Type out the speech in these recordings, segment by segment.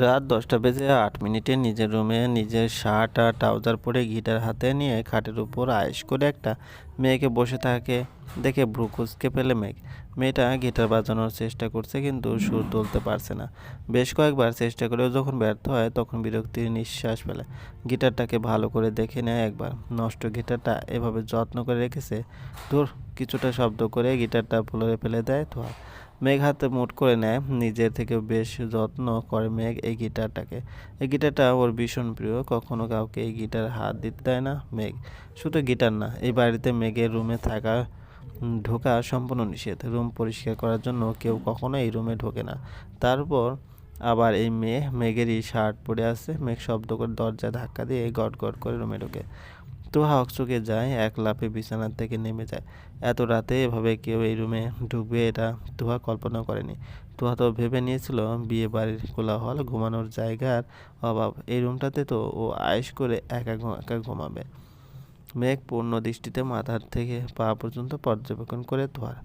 রাত দশটা বেজে আট মিনিটে নিজের রুমে নিজের শার্ট আর ট্রাউজার পরে গিটার হাতে নিয়ে খাটের উপর আয়েস করে একটা মেয়েকে বসে থাকে। দেখে ব্রুকুসকে পেলে মেঘ। মেয়েটা গিটার বাজানোর চেষ্টা করছে কিন্তু সুর তুলতে পারছে না। বেশ কয়েকবার চেষ্টা করেও যখন ব্যর্থ হয় তখন বিরক্তির নিঃশ্বাস ফেলে। গিটারটাকে ভালো করে দেখে নেয় একবার। নষ্ট গিটারটা এভাবে যত্ন করে রেখেছে। দূর কিছুটা শব্দ করে গিটারটা ফুলরে ফেলে দেয় তো মেঘ হাতে মুট করে নেয়। নিজের থেকে বেশ যত্ন করে মেঘ এই গিটারটাকে। এই গিটারটা ওর ভীষণ প্রিয়। কখনো কাউকে এই গিটার হাত দিতে দেয় না মেঘ। শুধু গিটার না, এই বাড়িতে মেঘের রুমে থাকা, ঢোকা সম্পূর্ণ নিষেধ। রুম পরিষ্কার করার জন্য কেউ কখনো এই রুমে ঢোকে না। তারপর আবার এই মেয়ে, মেঘেরই শার্ট পরে আছে। মেঘ শব্দ করে দরজা ধাক্কা দিয়ে গট গট করে রুমে ঢোকে। তুহা হকচকে যায়, এক লাফে বিছানার থেকে নেমে যায়। এত রাতে এভাবে কেউ এই রুমে ঢুকবে এটা তুহা কল্পনা করেনি। তুহা তো ভেবে নিয়েছিল, বিয়ে বাড়ির কোলাহল, ঘুমানোর জায়গার অভাব। এই রুমটাতে তো ও আয়েস করে একা একা ঘুমাবে। মেঘ পূর্ণ দৃষ্টিতে মাথার থেকে পা পর্যন্ত পর্যবেক্ষণ করে তোহার।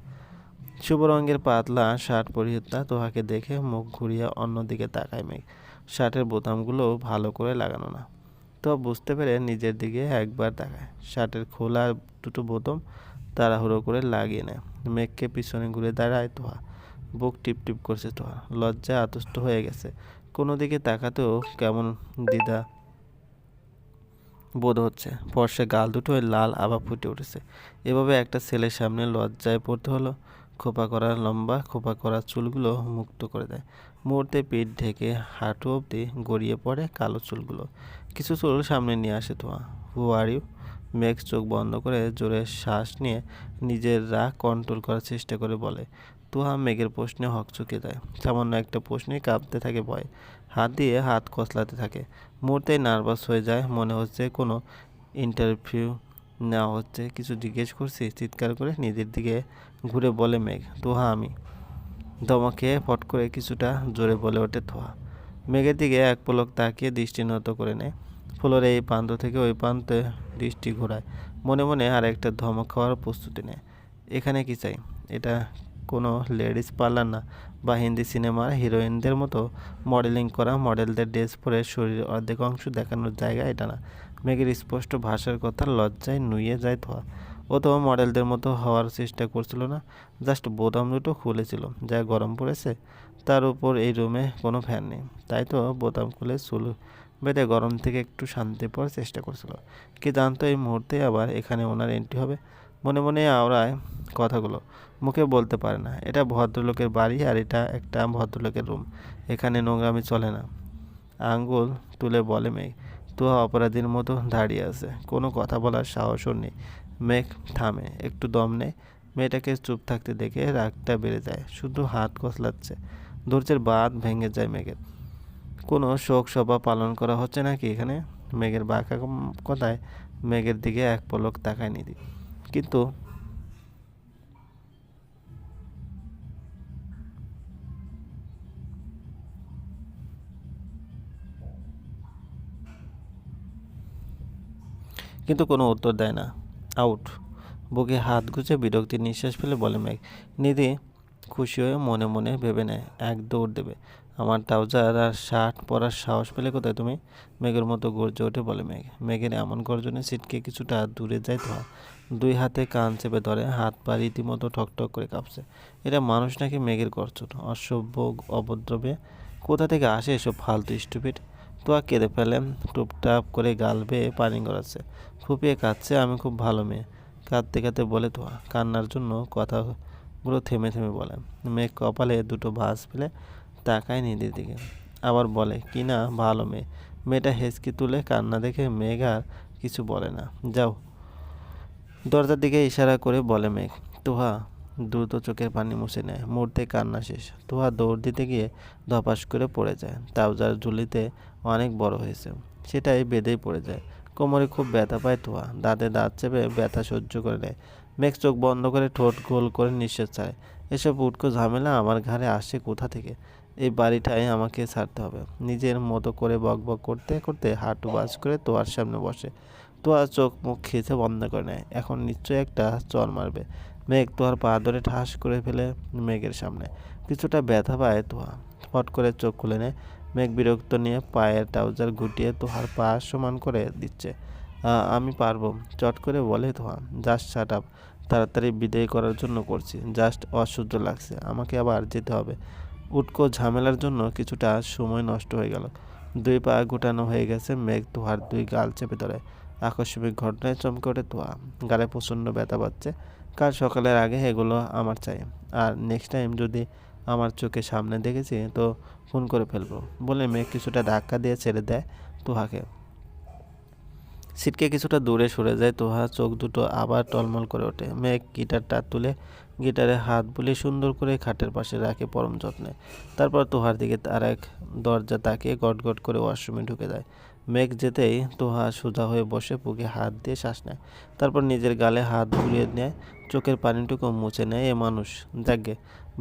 শুভ রঙের পাতলা শার্ট পরিহিতা তোহাকে দেখে মুখ ঘুরিয়ে অন্যদিকে তাকায় মেঘ। শার্টের বোতামগুলো ভালো করে লাগানো না। তো বুঝতে পেরে নিজের দিকে একবার তাকায় শার্টের খোলা দুটো বোতাম তাড়াহুড়ো করে লাগিয়ে নেয়। মেঘকে পিছনে ঘুরে দাঁড়ায় তোহা। বুক টিপ টিপ করছে তোহা। লজ্জায় আতষ্ট হয়ে গেছে। কোনো দিকে তাকাতেও কেমন দ্বিধা বোধ হচ্ছে। ফর্সে গাল দুটোয় লাল আভা ফুটে উঠেছে। এভাবে একটা ছেলের সামনে লজ্জায় পড়তে হলো। খোপা করা লম্বা খোপা করা চুলগুলো মুক্ত করে দেয়। মুহূর্তে পিঠ ঢেকে হাঁটু অবধি গড়িয়ে পড়ে কালো চুলগুলো। কিছু চুল সামনে নিয়ে আসে তোমা হু আর ইউ? মেঘ চোখ বন্ধ করে জোরে শ্বাস নিয়ে নিজের রাগ কন্ট্রোল করার চেষ্টা করে বলে। তুহা মেঘের প্রশ্নে হক হকচকে দেয়। সামান্য একটা প্রশ্নে কাঁপতে থাকে ভয়। হাত দিয়ে হাত কসলাতে থাকে। মুহূর্তেই নার্ভাস হয়ে যায়। মনে হচ্ছে কোনো ইন্টারভিউ নেওয়া হচ্ছে কিছু জিজ্ঞেস করছি, চিৎকার করে নিজের দিকে ঘুরে বলে, মেঘ তোহা আমি। ধমকে ফট করে কিছুটা জোরে বলে ওঠে থোহা মেঘের দিকে এক পলক তাকিয়ে দৃষ্টি নত করে নেয়। ফ্লোর এই প্রান্ত থেকে ওই প্রান্তে দৃষ্টি ঘোরায়। মনে মনে আর একটা ধমক খাওয়ার প্রস্তুতি নেয়। এখানে কি চাই? এটা কোনো লেডিস পার্লার না, বা হিন্দি সিনেমার হিরোইনদের মতো মডেলিং করা মডেলদের ড্রেস পরে শরীরের অর্ধেক অংশ দেখানোর জায়গা, এটা না। মেঘের স্পষ্ট ভাষার কথা লজ্জায় নুয়ে যায় ধোয়া। ও তো মডেলদের মতো হওয়ার চেষ্টা করছিল না, জাস্ট বোতাম দুটো খুলেছিল, যা গরম পড়েছে। তার উপর এই রুমে কোনো ফ্যান নেই, তাই তো বোতাম খুলে চুল বেঁধে গরম থেকে একটু শান্তি পাওয়ার চেষ্টা করছিল। কি জানতো এই মুহূর্তে আবার এখানে ওনার এন্ট্রি হবে? মনে মনে আওড়ায় কথাগুলো। মুখে বলতে পারে না, এটা ভদ্রলোকের বাড়ি আর এটা একটা ভদ্রলোকের রুম। এখানে নোংরামি চলে না। আঙ্গুল তুলে বলে মেঘ তুহা অপরাধীর মতো দাঁড়িয়ে আছে। কোনো কথা বলার সাহসও নেই। মেঘ থামে, একটু দম নেয়। মেয়েটাকে চুপ থাকতে দেখে রাগটা বেড়ে যায়, শুধু হাত কসলাচ্ছে। ধৈর্যের বাদ ভেঙে যায় মেঘের। কোনো শোক সভা পালন করা হচ্ছে নাকি এখানে? মেঘের বাঁকা কথায় মেঘের দিকে এক পলক তাকায় নিদি কিন্তু কিন্তু কোনো উত্তর দেয় না। আউট। বুকে হাত গুজে বিরক্তির নিঃশ্বাস ফেলে বলে মেঘ নিধি খুশি হয়ে মনে মনে ভেবে নেয়, এক দৌড় দেবে। আমার ট্রাউজার আর শার্ট পরার সাহস পেলে কোথায় তুমি? মেঘের মতো গর্জে ওঠে বলে মেঘ মেঘের এমন গর্জনে সিটকে কিছুটা দূরে যায় তো দুই হাতে কান চেপে ধরে, হাত পা রীতিমতো ঠকঠক করে কাঁপছে। এটা মানুষ নাকি মেঘের গর্জন? অসভ্য অভদ্রবে কোথা থেকে আসে এসব ফালতু স্টুপিড তোয়া কেঁদে ফেলে টুপটাপ করে গাল বেয়ে পানি গড়াচ্ছে। ফুপিয়ে কাঁদছে, আমি খুব ভালো মেয়ে। কাঁদতে কাঁদতে বলে তোয়া, কান্নার জন্য কথাগুলো থেমে থেমে বলে। মেয়ে কপালে দুটো ভাঁজ ফেলে তাকায় নিদির দিকে। আবার বলে, কি না, ভালো মেয়ে। মেয়েটা হেসকি তুলে কান্না দেখে মেঘ আর কিছু বলে না। যাও। দরজার দিকে ইশারা করে বলে মেঘ, তোহা দ্রুত চোখের পানি মুছে নেয়। মুহূর্তে কান্না শেষ। তোহা দৌড় দিতে গিয়ে ধপাস করে পড়ে যায়। ট্রাউজার ঝুলিতে অনেক বড় হয়েছে। সেটাই বেঁধেই পড়ে যায়। কোমরে খুব ব্যথা পায় তোহা দাঁতে দাঁত চেপে ব্যথা সহ্য করে নেয়। মেঘ চোখ বন্ধ করে ঠোঁট গোল করে নিঃশ্বাস ছাড়ে। এসব উটকো ঝামেলা আমার ঘাড়ে আসে কোথা থেকে? এই বাড়িটাই আমাকে ছাড়তে হবে। নিজের মতো করে বক বক করতে করতে হাঁটু বাজ করে তোয়ার সামনে বসে। তোয়া চোখ মুখ খেতে বন্ধ করে নেয়। এখন নিশ্চয়ই একটা চর মারবে। মেঘ তোয়ার পা ধরে ঠাস করে ফেলে মেঘের সামনে। কিছুটা ব্যথা পায় তোয়া ফট করে চোখ খুলে নেয় মেঘ বিরক্ত নিয়ে পায়ের ট্রাউজার গুটিয়ে তোহার পা সমান করে দিচ্ছে। আমি পারব। চট করে বলে তোহা। Just shut up. তাড়াতাড়ি বিদায় করার জন্য করছি। জাস্ট অসহ্য লাগছে। আমাকে আবার যেতে হবে। উটকো ঝামেলার জন্য কিছুটা সময় নষ্ট হয়ে গেল। দুই পা গুটানো হয়ে গেছে মেঘ তোহার দুই গাল চেপে ধরে। আকস্মিক ঘটনায় চমকে ওঠে তোয়া গালে প্রচণ্ড ব্যথা পাচ্ছে। কাল সকালের আগে এগুলো আমার চাই। আর নেক্সট টাইম যদি আমার চোখের সামনে দেখেছি, তো ফোন করে ফেলব। বলে মেঘ কিছুটা ধাক্কা দিয়ে ছেড়ে দেয় তোহাকে। সিটকে কিছুটা দূরে সরে যায় তোহা, চোখ দুটো আবার টলমল করে ওঠে। মেঘ গিটারটা তুলে গিটারে হাত বুলিয়ে সুন্দর করে খাটের পাশে রাখে পরম যত্নে। তারপর তোহার দিকে তার এক দরজা তাকিয়ে গট গট করে ওয়াশরুমে ঢুকে যায়। মেঘ যেতেই তোহা সোজা হয়ে বসে বুকে হাত দিয়ে শ্বাস নেয়। তারপর নিজের গালে হাত ঘুরিয়ে নেয়, চোখের পানিটুকু মুছে নেয়। এ মানুষ যাকে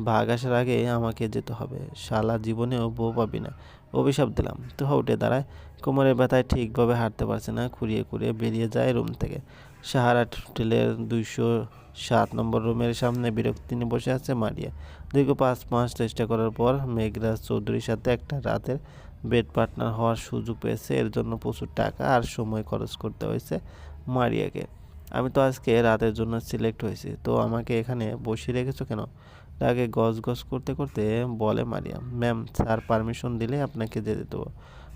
ভাগ আসার আগে আমাকে যেতে হবে। শালা জীবনেও বউ পাবি না। অভিশাপ দিলাম। তোহা উঠে দাঁড়ায়। কোমরের ব্যথায় ঠিকভাবে হাঁটতে পারছে না। খুঁড়িয়ে খুঁড়িয়ে বেরিয়ে যায় রুম থেকে। সাহারা হোটেলের দুইশো সাত নম্বর রুমের সামনে বিরক্তি নিয়ে বসে আছে মারিয়া। দীর্ঘ পাঁচ মাস চেষ্টা করার পর মেঘরাজ চৌধুরীর সাথে একটা রাতের বেড পার্টনার হওয়ার সুযোগ পেয়েছে। এর জন্য প্রচুর টাকা আর সময় খরচ করতে হয়েছে মারিয়াকে। আমি তো আজকে রাতের জন্য সিলেক্ট হয়েছি। তো আমাকে এখানে বসিয়ে রেখেছো কেন? তাকে গজ গজ করতে করতে বলে মারিয়া, ম্যাম, স্যার পারমিশন দিলে আপনাকে যেতে দেবো।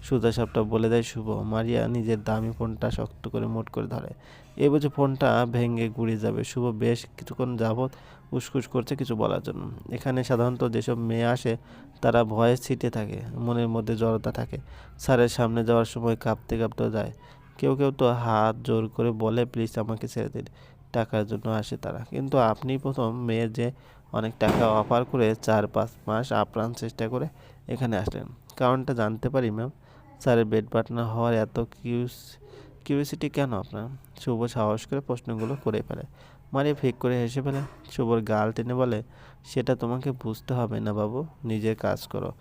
সুজা সাপটা বলে দেয় শুভ। মারিয়া নিজের দামি ফোনটা শক্ত করে মোট করে ধরে। এ বুঝে ফোনটা ভেঙে গুড়িয়ে যাবে। শুভ বেশ কিছুক্ষণ যাবৎ উসকুস করছে কিছু বলার জন্য। এখানে সাধারণত যেসব মেয়ে আসে, তারা ভয়ে ছিটে থাকে, মনের মধ্যে জড়তা থাকে। স্যারের সামনে যাওয়ার সময় কাঁপতে কাঁপতে যায়। কেউ কেউ তো হাত জোর করে বলে, প্লিজ আমাকে ছেড়ে দিন। টাকার জন্য আসে তারা। কিন্তু আপনি প্রথম মেয়ে যে অনেক টাকা অফার করে চার পাঁচ মাস আপ্রাণ চেষ্টা করে এখানে আসলেন। কারণটা জানতে পারি, ম্যাম। স্যারের বেড পার্টনার হওয়ার এত কিউস কিউরিয়াসিটি কেন আপনার? শুভ সাহস করে প্রশ্নগুলো করে ফেলে। মারিয়া ফেক করে হেসে ফেলে, শুভর গাল টেনে বলে, সেটা তোমাকে বুঝতে হবে না বাবু নিজের কাজ করো।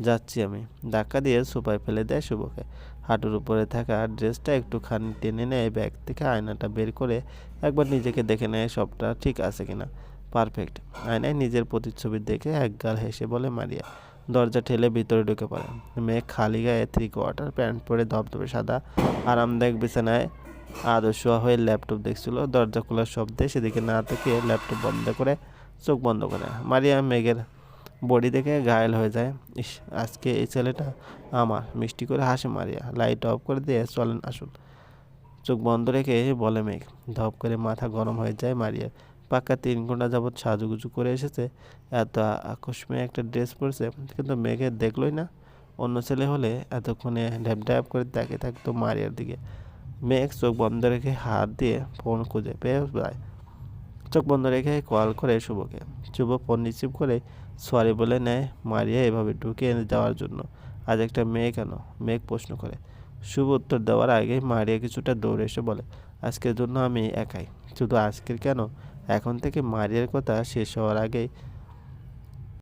যাচ্ছি আমি। ধাক্কা দিয়ে সোফায় ফেলে দেয় শুভকে। হাঁটুর উপরে থাকা ড্রেসটা একটুখানি টেনে নেয় ব্যাগ থেকে আয়নাটা বের করে একবার নিজেকে দেখে নেয় সবটা ঠিক আছে কিনা। পারফেক্ট। আয়নায় নিজের প্রতিচ্ছবি দেখে একগাল হেসে বলে, মারিয়া দরজা ঠেলে ভিতরে ঢুকে পড়ে। মেয়ে খালি গায়ে থ্রি কোয়ার্টার প্যান্ট পরে ধবধবে সাদা, আরামদায়ক বিছানায় আদর্শ হয়ে ল্যাপটপ দেখছিল। দরজা খোলার শব্দে সেদিকে না তাকিয়ে ল্যাপটপ বন্ধ করে চোখ বন্ধ করে। মারিয়া মেঘের বডি দেখে ঘায়েল হয়ে যায়। ইস, আজকে এই ছেলেটা আমার। মিষ্টি করে হাসে মারিয়া। লাইট অফ করে দিয়ে চলেন আসুন। চোখ বন্ধ রেখে বলে মেঘ। ধপ করে মাথা গরম হয়ে যায় মারিয়া পাক্কা তিন ঘণ্টা যাবৎ সাজুগুজু করে এসেছে। এত আকস্মিক একটা ড্রেস পরেছে, কিন্তু মেঘে দেখলোই না। অন্য ছেলে হলে এতক্ষণে ঢ্যাপ ঢ্যাপ করে তাকিয়ে থাকতো মারিয়ার দিকে। মেঘ চোখ বন্ধ রেখে হাত দিয়ে ফোন খুঁজে পেয়ে যায়। চোখ বন্ধ রেখে কল করে শুভকে। শুভ ফোন রিসিভ করে সরি বলে নেয় মারিয়া এভাবে ঢুকে এনে যাওয়ার জন্য। আজ একটা মেয়ে কেন? মেঘ প্রশ্ন করে। শুভ উত্তর দেওয়ার আগেই মারিয়া কিছুটা দৌড়ে এসে বলে, আজকের জন্য আমি একাই। শুধু আজকের কেন? এখন থেকে মারিয়ার কথা শেষ হওয়ার আগেই